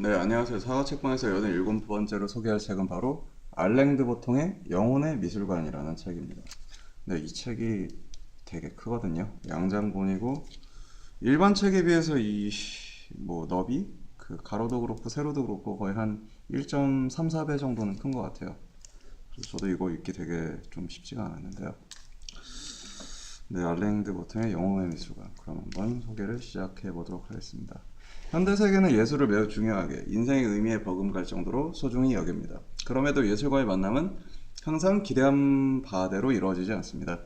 네, 안녕하세요. 사과책방에서 여든 일곱 번째로 소개할 책은 바로 알랭드 보통의 영혼의 미술관이라는 책입니다. 네, 이 책이 되게 크거든요. 양장본이고 일반 책에 비해서 이 뭐 너비 그 가로도 그렇고 세로도 그렇고 거의 한 1.34배 정도는 큰 것 같아요. 그래서 저도 이거 읽기 되게 좀 쉽지가 않았는데요. 네, 알랭드 보통의 영혼의 미술관. 그럼 한번 소개를 시작해 보도록 하겠습니다. 현대 세계는 예술을 매우 중요하게 인생의 의미에 버금갈 정도로 소중히 여깁니다. 그럼에도 예술과의 만남은 항상 기대한 바대로 이루어지지 않습니다.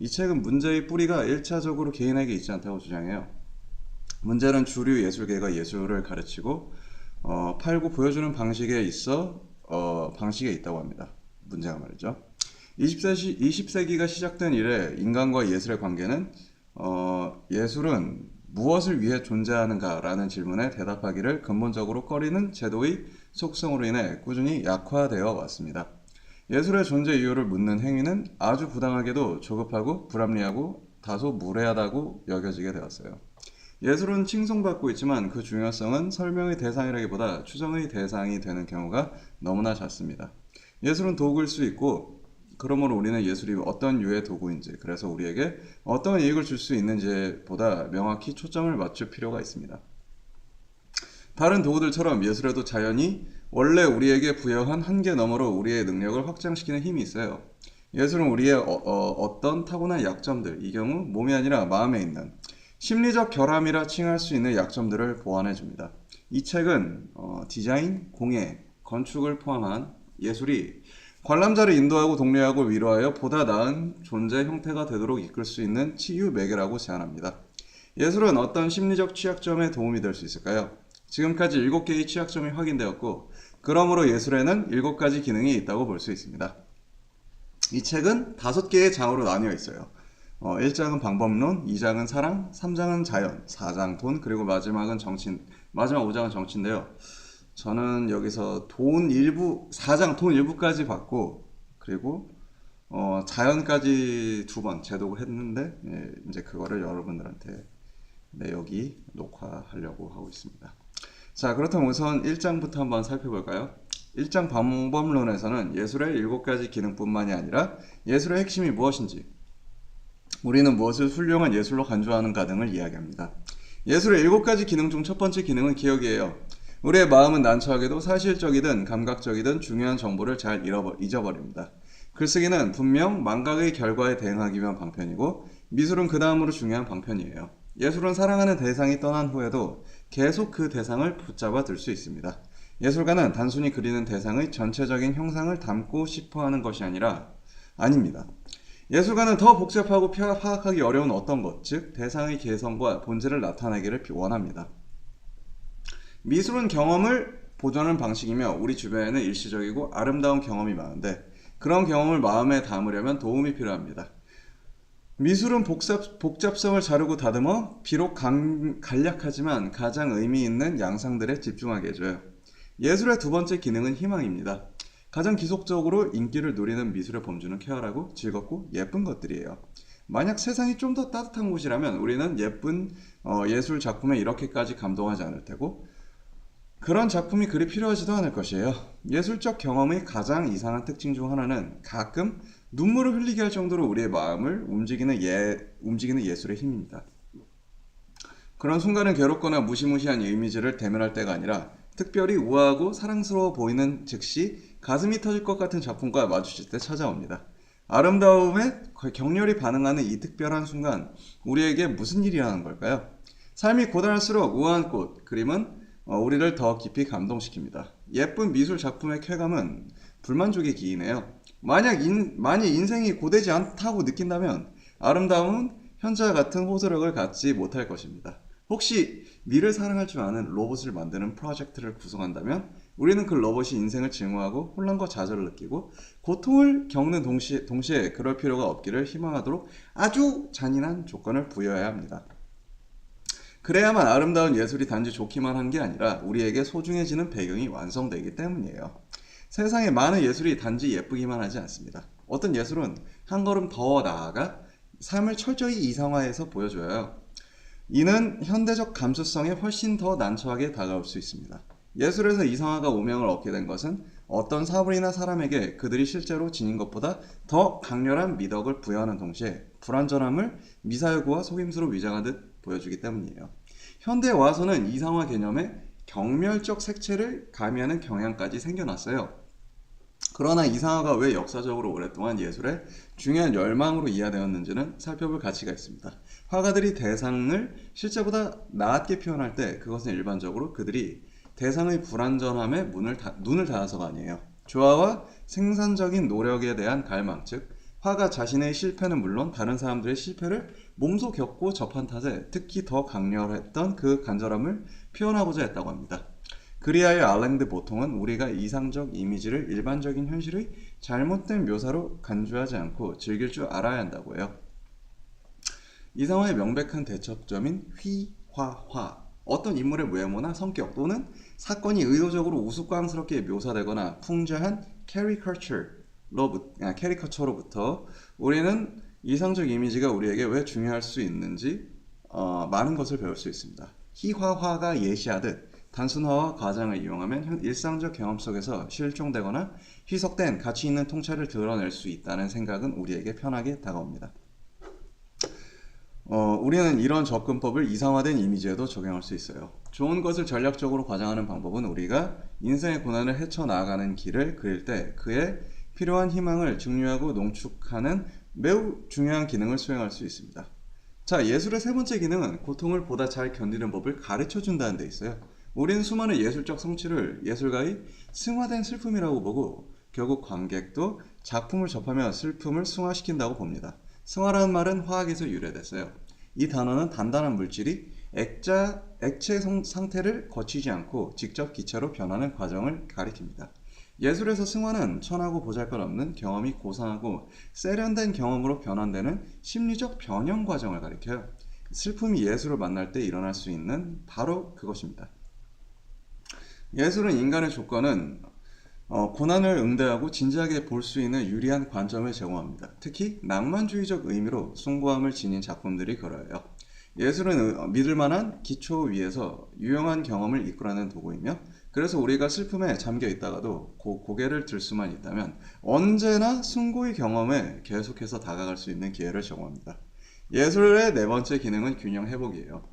이 책은 문제의 뿌리가 1차적으로 개인에게 있지 않다고 주장해요. 문제는 주류 예술계가 예술을 가르치고 어, 팔고 보여주는 방식에 있어 어, 방식에 있다고 합니다. 문제가 말이죠. 20세기, 20세기가 시작된 이래 인간과 예술의 관계는 어, 예술은 무엇을 위해 존재하는가라는 질문에 대답하기를 근본적으로 꺼리는 제도의 속성으로 인해 꾸준히 약화되어 왔습니다. 예술의 존재 이유를 묻는 행위는 아주 부당하게도 조급하고 불합리하고 다소 무례하다고 여겨지게 되었어요. 예술은 칭송받고 있지만 그 중요성은 설명의 대상이라기보다 추정의 대상이 되는 경우가 너무나 잦습니다. 예술은 도구일 수 있고 그러므로 우리는 예술이 어떤 유의 도구인지 그래서 우리에게 어떤 이익을 줄 수 있는지보다 명확히 초점을 맞출 필요가 있습니다. 다른 도구들처럼 예술에도 자연이 원래 우리에게 부여한 한계 너머로 우리의 능력을 확장시키는 힘이 있어요. 예술은 우리의 어, 떤 타고난 약점들, 이 경우 몸이 아니라 마음에 있는 심리적 결함이라 칭할 수 있는 약점들을 보완해 줍니다. 이 책은 어, 디자인, 공예, 건축을 포함한 예술이 관람자를 인도하고 독려하고 위로하여 보다 나은 존재 형태가 되도록 이끌 수 있는 치유 매개라고 제안합니다. 예술은 어떤 심리적 취약점에 도움이 될 수 있을까요? 지금까지 7개의 취약점이 확인되었고, 그러므로 예술에는 7가지 기능이 있다고 볼 수 있습니다. 이 책은 5개의 장으로 나뉘어 있어요. 어, 1장은 방법론, 2장은 사랑, 3장은 자연, 4장 돈, 그리고 마지막은 정치, 마지막 5장은 정치인데요. 저는 여기서 돈 일부, 4장 돈 일부까지 받고, 그리고 어, 자연까지 두 번 제독을 했는데, 예, 이제 그거를 여러분들한테 네, 여기 녹화하려고 하고 있습니다. 자, 그렇다면 우선 1장부터 한번 살펴볼까요? 1장 방법론에서는 예술의 7가지 기능뿐만이 아니라 예술의 핵심이 무엇인지, 우리는 무엇을 훌륭한 예술로 간주하는가 등을 이야기합니다. 예술의 7가지 기능 중 첫 번째 기능은 기억이에요. 우리의 마음은 난처하게도 사실적이든 감각적이든 중요한 정보를 잘 잊어버립니다. 글쓰기는 분명 망각의 결과에 대응하기 위한 방편이고 미술은 그 다음으로 중요한 방편이에요. 예술은 사랑하는 대상이 떠난 후에도 계속 그 대상을 붙잡아 들 수 있습니다. 예술가는 단순히 그리는 대상의 전체적인 형상을 담고 싶어 하는 것이 아니라 아닙니다. 예술가는 더 복잡하고 파악하기 어려운 어떤 것, 즉 대상의 개성과 본질을 나타내기를 원합니다. 미술은 경험을 보존하는 방식이며 우리 주변에는 일시적이고 아름다운 경험이 많은데 그런 경험을 마음에 담으려면 도움이 필요합니다. 미술은 복잡, 복잡성을 자르고 다듬어 비록 강, 간략하지만 가장 의미 있는 양상들에 집중하게 해줘요. 예술의 두 번째 기능은 희망입니다. 가장 기속적으로 인기를 누리는 미술의 범주는 쾌활하고 즐겁고 예쁜 것들이에요. 만약 세상이 좀 더 따뜻한 곳이라면 우리는 예쁜 어, 예술 작품에 이렇게까지 감동하지 않을 테고 그런 작품이 그리 필요하지도 않을 것이에요. 예술적 경험의 가장 이상한 특징 중 하나는 가끔 눈물을 흘리게 할 정도로 우리의 마음을 움직이는 예, 움직이는 예술의 힘입니다. 그런 순간은 괴롭거나 무시무시한 이미지를 대면할 때가 아니라 특별히 우아하고 사랑스러워 보이는 즉시 가슴이 터질 것 같은 작품과 마주칠 때 찾아옵니다. 아름다움에 격렬히 반응하는 이 특별한 순간, 우리에게 무슨 일이 라는 걸까요? 삶이 고단할수록 우아한 꽃, 그림은 어, 우리를 더 깊이 감동시킵니다. 예쁜 미술 작품의 쾌감은 불만족의 기이네요. 만약 인, 만약 인생이 고되지 않다고 느낀다면 아름다움은 현재와 같은 호소력을 갖지 못할 것입니다. 혹시 미를 사랑할 줄 아는 로봇을 만드는 프로젝트를 구성한다면 우리는 그 로봇이 인생을 증오하고 혼란과 좌절을 느끼고 고통을 겪는 동시에, 동시에 그럴 필요가 없기를 희망하도록 아주 잔인한 조건을 부여해야 합니다. 그래야만 아름다운 예술이 단지 좋기만 한 게 아니라 우리에게 소중해지는 배경이 완성되기 때문이에요. 세상에 많은 예술이 단지 예쁘기만 하지 않습니다. 어떤 예술은 한 걸음 더 나아가 삶을 철저히 이상화해서 보여줘요. 이는 현대적 감수성에 훨씬 더 난처하게 다가올 수 있습니다. 예술에서 이상화가 오명을 얻게 된 것은 어떤 사물이나 사람에게 그들이 실제로 지닌 것보다 더 강렬한 미덕을 부여하는 동시에 불완전함을 미사여구와 속임수로 위장한 듯 보여주기 때문이에요. 현대에 와서는 이상화 개념에 경멸적 색채를 가미하는 경향까지 생겨났어요. 그러나 이상화가 왜 역사적으로 오랫동안 예술의 중요한 열망으로 이해되었는지는 살펴볼 가치가 있습니다. 화가들이 대상을 실제보다 나았게 표현할 때 그것은 일반적으로 그들이 대상의 불완전함에 문을 다- 눈을 닫아서가 아니에요. 조화와 생산적인 노력에 대한 갈망, 즉 화가 자신의 실패는 물론 다른 사람들의 실패를 몸소 겪고 접한 탓에 특히 더 강렬했던 그 간절함을 표현하고자 했다고 합니다. 그리하여 알랭드 보통은 우리가 이상적 이미지를 일반적인 현실의 잘못된 묘사로 간주하지 않고 즐길 줄 알아야 한다고 해요. 이상화의 명백한 대척점인 휘화화 어떤 인물의 외모나 성격 또는 사건이 의도적으로 우스꽝스럽게 묘사되거나 풍자한 캐리커처로 아, 캐리커처로부터 우리는 이상적 이미지가 우리에게 왜 중요할 수 있는지 어, 많은 것을 배울 수 있습니다. 희화화가 예시하듯 단순화와 과장을 이용하면 현- 일상적 경험 속에서 실종되거나 희석된 가치 있는 통찰을 드러낼 수 있다는 생각은 우리에게 편하게 다가옵니다. 어, 우리는 이런 접근법을 이상화된 이미지에도 적용할 수 있어요. 좋은 것을 전략적으로 과장하는 방법은 우리가 인생의 고난을 헤쳐나가는 길을 그릴 때 그에 필요한 희망을 중요하고 농축하는 매우 중요한 기능을 수행할 수 있습니다. 자, 예술의 세 번째 기능은 고통을 보다 잘 견디는 법을 가르쳐 준다는 데 있어요. 우리는 수많은 예술적 성취를 예술가의 승화된 슬픔이라고 보고 결국 관객도 작품을 접하며 슬픔을 승화시킨다고 봅니다. 승화라는 말은 화학에서 유래됐어요. 이 단어는 단단한 물질이 액자, 액체 성- 상태를 거치지 않고 직접 기체로 변하는 과정을 가리킵니다. 예술에서 승화는 천하고 보잘것없는 경험이 고상하고 세련된 경험으로 변환되는 심리적 변형 과정을 가리켜요. 슬픔이 예술을 만날 때 일어날 수 있는 바로 그것입니다. 예술은 인간의 조건은 어, 고난을 응대하고 진지하게 볼 수 있는 유리한 관점을 제공합니다. 특히 낭만주의적 의미로 숭고함을 지닌 작품들이 그러해요. 예술은 의- 어, 믿을 만한 기초 위에서 유용한 경험을 이끌어내는 도구이며 그래서 우리가 슬픔에 잠겨 있다가도 고, 고개를 들 수만 있다면 언제나 숭고의 경험에 계속해서 다가갈 수 있는 기회를 제공합니다. 예술의 네 번째 기능은 균형 회복이에요.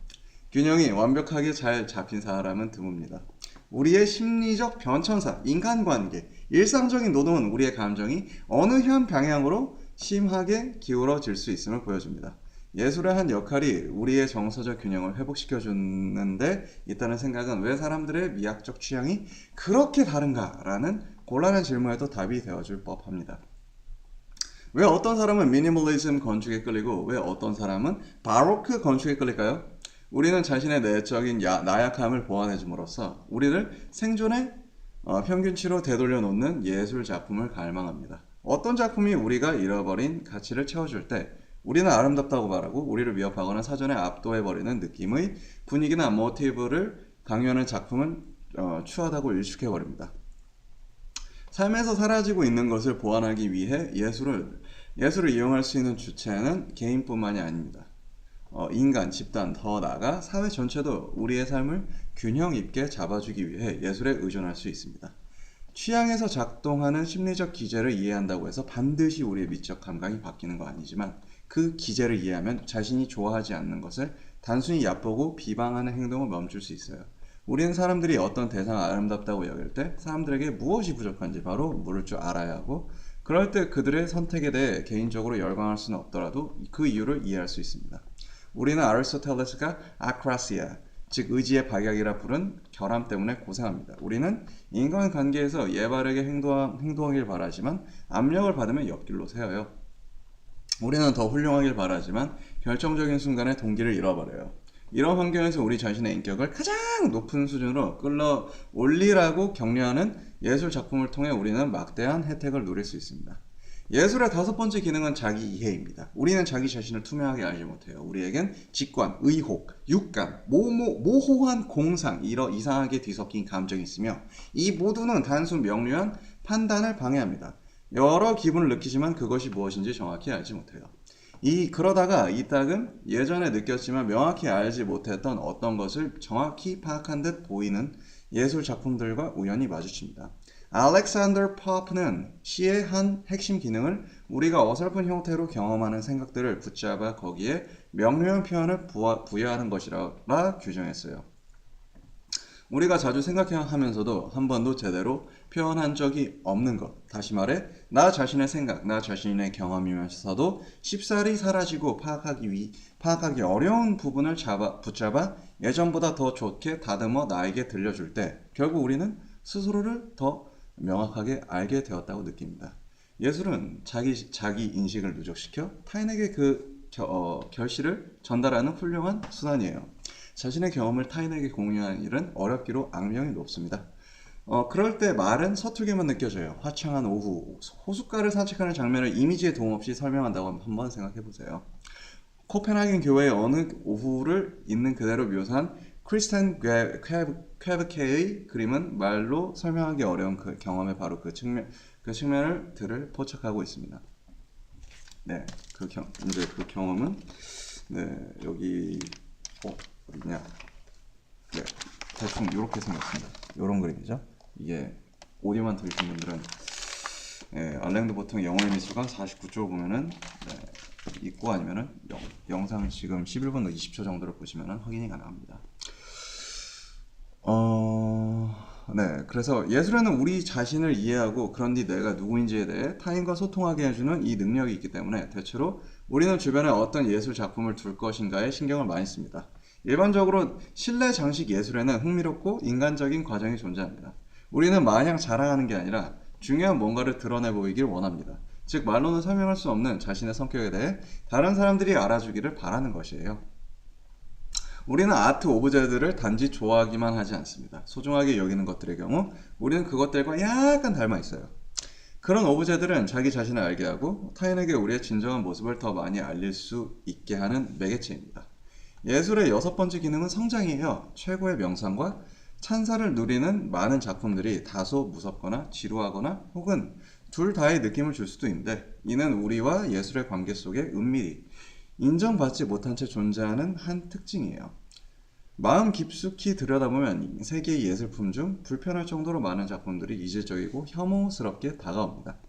균형이 완벽하게 잘 잡힌 사람은 드뭅니다. 우리의 심리적 변천사, 인간관계, 일상적인 노동은 우리의 감정이 어느 한 방향으로 심하게 기울어질 수 있음을 보여줍니다. 예술의 한 역할이 우리의 정서적 균형을 회복시켜 주는데 있다는 생각은 왜 사람들의 미학적 취향이 그렇게 다른가라는 곤란한 질문에도 답이 되어줄 법합니다. 왜 어떤 사람은 미니멀리즘 건축에 끌리고 왜 어떤 사람은 바로크 건축에 끌릴까요? 우리는 자신의 내적인 야- 나약함을 보완해줌으로써 우리를 생존의 어, 평균치로 되돌려 놓는 예술 작품을 갈망합니다. 어떤 작품이 우리가 잃어버린 가치를 채워줄 때 우리는 아름답다고 말하고 우리를 위협하거나 사전에 압도해버리는 느낌의 분위기나 모티브를 강요하는 작품은 어, 추하다고 일축해버립니다. 삶에서 사라지고 있는 것을 보완하기 위해 예술을 예술을 이용할 수 있는 주체는 개인뿐만이 아닙니다. 어, 인간, 집단, 더 나아가 사회 전체도 우리의 삶을 균형 있게 잡아주기 위해 예술에 의존할 수 있습니다. 취향에서 작동하는 심리적 기제를 이해한다고 해서 반드시 우리의 미적 감각이 바뀌는 거 아니지만 그 기제를 이해하면 자신이 좋아하지 않는 것을 단순히 얕보고 비방하는 행동을 멈출 수 있어요. 우리는 사람들이 어떤 대상을 아름답다고 여길 때 사람들에게 무엇이 부족한지 바로 물을 줄 알아야 하고 그럴 때 그들의 선택에 대해 개인적으로 열광할 수는 없더라도 그 이유를 이해할 수 있습니다. 우리는 아리스토텔레스가 아크라시아, 즉 의지의 박약이라 부른 결함 때문에 고생합니다. 우리는 인간관계에서 예바르게 행동하, 행동하길 바라지만 압력을 받으면 옆길로 새어요. 우리는 더 훌륭하길 바라지만 결정적인 순간에 동기를 잃어버려요. 이런 환경에서 우리 자신의 인격을 가장 높은 수준으로 끌어 올리라고 격려하는 예술 작품을 통해 우리는 막대한 혜택을 누릴 수 있습니다. 예술의 다섯 번째 기능은 자기 이해입니다. 우리는 자기 자신을 투명하게 알지 못해요. 우리에겐 직관, 의혹, 육감, 모모, 모호한 공상, 이러 이상하게 뒤섞인 감정이 있으며 이 모두는 단순 명료한 판단을 방해합니다. 여러 기분을 느끼지만 그것이 무엇인지 정확히 알지 못해요. 이 그러다가 이 딱은 예전에 느꼈지만 명확히 알지 못했던 어떤 것을 정확히 파악한 듯 보이는 예술 작품들과 우연히 마주칩니다. 알렉산더 파프는 시의 한 핵심 기능을 우리가 어설픈 형태로 경험하는 생각들을 붙잡아 거기에 명료한 표현을 부여하는 것이라 규정했어요. 우리가 자주 생각하면서도 한 번도 제대로 표현한 적이 없는 것. 다시 말해, 나 자신의 생각, 나 자신의 경험이면서도 쉽사리 사라지고 파악하기 위, 파악하기 어려운 부분을 잡아, 붙잡아 예전보다 더 좋게 다듬어 나에게 들려줄 때, 결국 우리는 스스로를 더 명확하게 알게 되었다고 느낍니다. 예술은 자기, 자기 인식을 누적시켜 타인에게 그 겨- 어, 결실을 전달하는 훌륭한 수단이에요. 자신의 경험을 타인에게 공유하는 일은 어렵기로 악명이 높습니다. 어, 그럴 때 말은 서툴게만 느껴져요. 화창한 오후, 호숫가를 산책하는 장면을 이미지에 도움 없이 설명한다고 한번 생각해 보세요. 코펜하겐 교회의 어느 오후를 있는 그대로 묘사한 크리스탄 퀘브케의 그림은 말로 설명하기 어려운 그 경험의 바로 그 측면 그 측면을 들을 포착하고 있습니다. 네, 그 경, 이제 그 경험은 네 여기 어 어디냐? 네, 대충 이렇게 생겼습니다. 이런 그림이죠. 이게 오디오만 들으신 분들은 예, 알랭드 보통 영어의 미술관 49쪽 보면은 네, 있고 아니면은 영, 영상 지금 11분 20초 정도를 보시면은 확인이 가능합니다. 어, 네. 그래서 예술에는 우리 자신을 이해하고 그런 뒤 내가 누구인지에 대해 타인과 소통하게 해주는 이 능력이 있기 때문에 대체로 우리는 주변에 어떤 예술 작품을 둘 것인가에 신경을 많이 씁니다. 일반적으로 실내 장식 예술에는 흥미롭고 인간적인 과정이 존재합니다. 우리는 마냥 자랑하는 게 아니라 중요한 뭔가를 드러내 보이길 원합니다. 즉 말로는 설명할 수 없는 자신의 성격에 대해 다른 사람들이 알아주기를 바라는 것이에요. 우리는 아트 오브제들을 단지 좋아하기만 하지 않습니다. 소중하게 여기는 것들의 경우 우리는 그것들과 약간 닮아 있어요. 그런 오브제들은 자기 자신을 알게 하고 타인에게 우리의 진정한 모습을 더 많이 알릴 수 있게 하는 매개체입니다. 예술의 여섯 번째 기능은 성장이에요. 최고의 명상과 찬사를 누리는 많은 작품들이 다소 무섭거나 지루하거나 혹은 둘 다의 느낌을 줄 수도 있는데 이는 우리와 예술의 관계 속에 은밀히 인정받지 못한 채 존재하는 한 특징이에요. 마음 깊숙이 들여다보면 세계의 예술품 중 불편할 정도로 많은 작품들이 이질적이고 혐오스럽게 다가옵니다.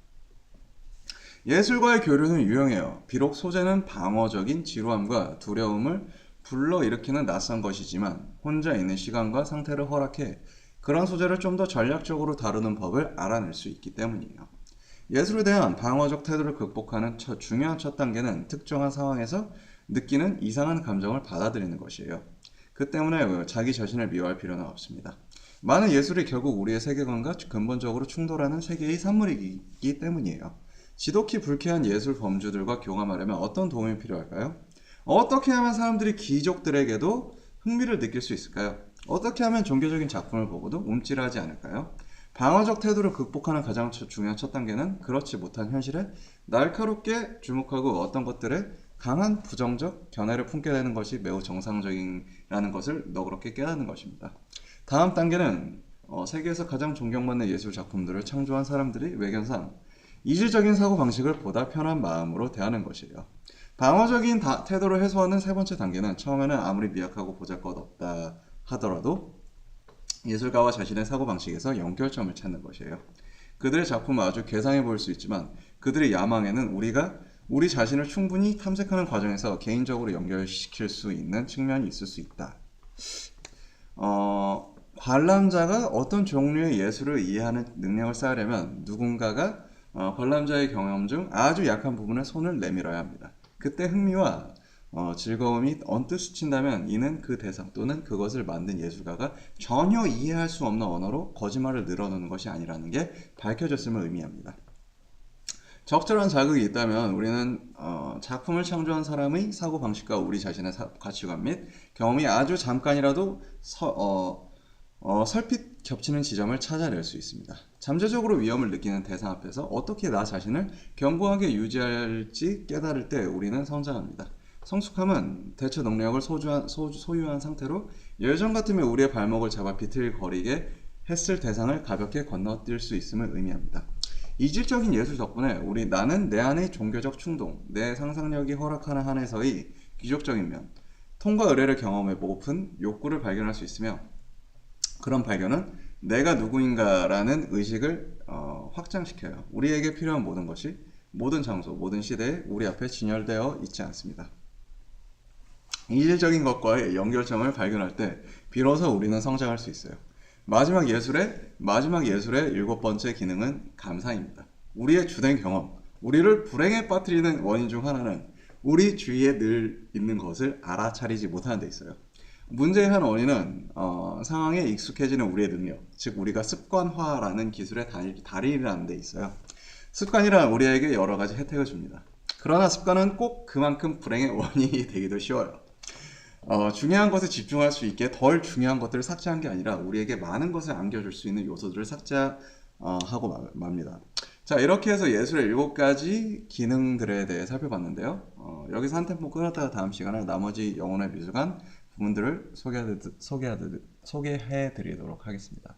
예술과의 교류는 유용해요. 비록 소재는 방어적인 지루함과 두려움을 불러일으키는 낯선 것이지만 혼자 있는 시간과 상태를 허락해 그런 소재를 좀 더 전략적으로 다루는 법을 알아낼 수 있기 때문이에요. 예술에 대한 방어적 태도를 극복하는 첫 중요한 첫 단계는 특정한 상황에서 느끼는 이상한 감정을 받아들이는 것이에요. 그 때문에 자기 자신을 미워할 필요는 없습니다. 많은 예술이 결국 우리의 세계관과 근본적으로 충돌하는 세계의 산물이기 때문이에요. 지독히 불쾌한 예술 범주들과 교감하려면 어떤 도움이 필요할까요? 어떻게 하면 사람들이 귀족들에게도 흥미를 느낄 수 있을까요? 어떻게 하면 종교적인 작품을 보고도 움찔하지 않을까요? 방어적 태도를 극복하는 가장 첫- 중요한 첫 단계는 그렇지 못한 현실에 날카롭게 주목하고 어떤 것들에 강한 부정적 견해를 품게 되는 것이 매우 정상적이라는 것을 너그럽게 깨닫는 것입니다. 다음 단계는 어, 세계에서 가장 존경받는 예술 작품들을 창조한 사람들이 외견상 이질적인 사고 방식을 보다 편한 마음으로 대하는 것이에요. 방어적인 다- 태도를 해소하는 세 번째 단계는 처음에는 아무리 미약하고 보잘것없다 하더라도 예술가와 자신의 사고방식에서 연결점을 찾는 것이에요. 그들의 작품은 아주 괴상해 보일 수 있지만 그들의 야망에는 우리가 우리 자신을 충분히 탐색하는 과정에서 개인적으로 연결시킬 수 있는 측면이 있을 수 있다. 어, 관람자가 어떤 종류의 예술을 이해하는 능력을 쌓으려면 누군가가 어, 관람자의 경험 중 아주 약한 부분에 손을 내밀어야 합니다. 그때 흥미와 어, 즐거움이 언뜻 스친다면 이는 그 대상 또는 그것을 만든 예술가가 전혀 이해할 수 없는 언어로 거짓말을 늘어놓는 것이 아니라는 게 밝혀졌음을 의미합니다. 적절한 자극이 있다면 우리는 어, 작품을 창조한 사람의 사고 방식과 우리 자신의 사- 가치관 및 경험이 아주 잠깐이라도 서- 어, 어, 설핏 겹치는 지점을 찾아낼 수 있습니다. 잠재적으로 위험을 느끼는 대상 앞에서 어떻게 나 자신을 견고하게 유지할지 깨달을 때 우리는 성장합니다. 성숙함은 대처 능력을 소주한, 소, 소유한 상태로 예전 같으면 우리의 발목을 잡아 비틀거리게 했을 대상을 가볍게 건너뛸 수 있음을 의미합니다. 이질적인 예술 덕분에 우리 나는 내 안의 종교적 충동, 내 상상력이 허락하는 한에서의 귀족적인 면, 통과 의례를 경험해 보고픈 욕구를 발견할 수 있으며 그런 발견은 내가 누구인가라는 의식을 어, 확장시켜요. 우리에게 필요한 모든 것이 모든 장소, 모든 시대에 우리 앞에 진열되어 있지 않습니다. 이질적인 것과의 연결점을 발견할 때 비로소 우리는 성장할 수 있어요. 마지막 예술의 마지막 예술의 일곱 번째 기능은 감사입니다. 우리의 주된 경험, 우리를 불행에 빠뜨리는 원인 중 하나는 우리 주위에 늘 있는 것을 알아차리지 못하는 데 있어요. 문제의 한 원인은 어, 상황에 익숙해지는 우리의 능력, 즉 우리가 습관화라는 기술의 달- 달인이라는 데 있어요. 습관이란 우리에게 여러 가지 혜택을 줍니다. 그러나 습관은 꼭 그만큼 불행의 원인이 되기도 쉬워요. 어, 중요한 것에 집중할 수 있게 덜 중요한 것들을 삭제한 게 아니라 우리에게 많은 것을 안겨줄 수 있는 요소들을 삭제하고 마- 맙니다. 자, 이렇게 해서 예술의 일곱 가지 기능들에 대해 살펴봤는데요. 어, 여기서 한 템포 끊었다가 다음 시간에 나머지 영혼의 미술관 부분들을 소개해, 소개해, 소개해 드리도록 하겠습니다.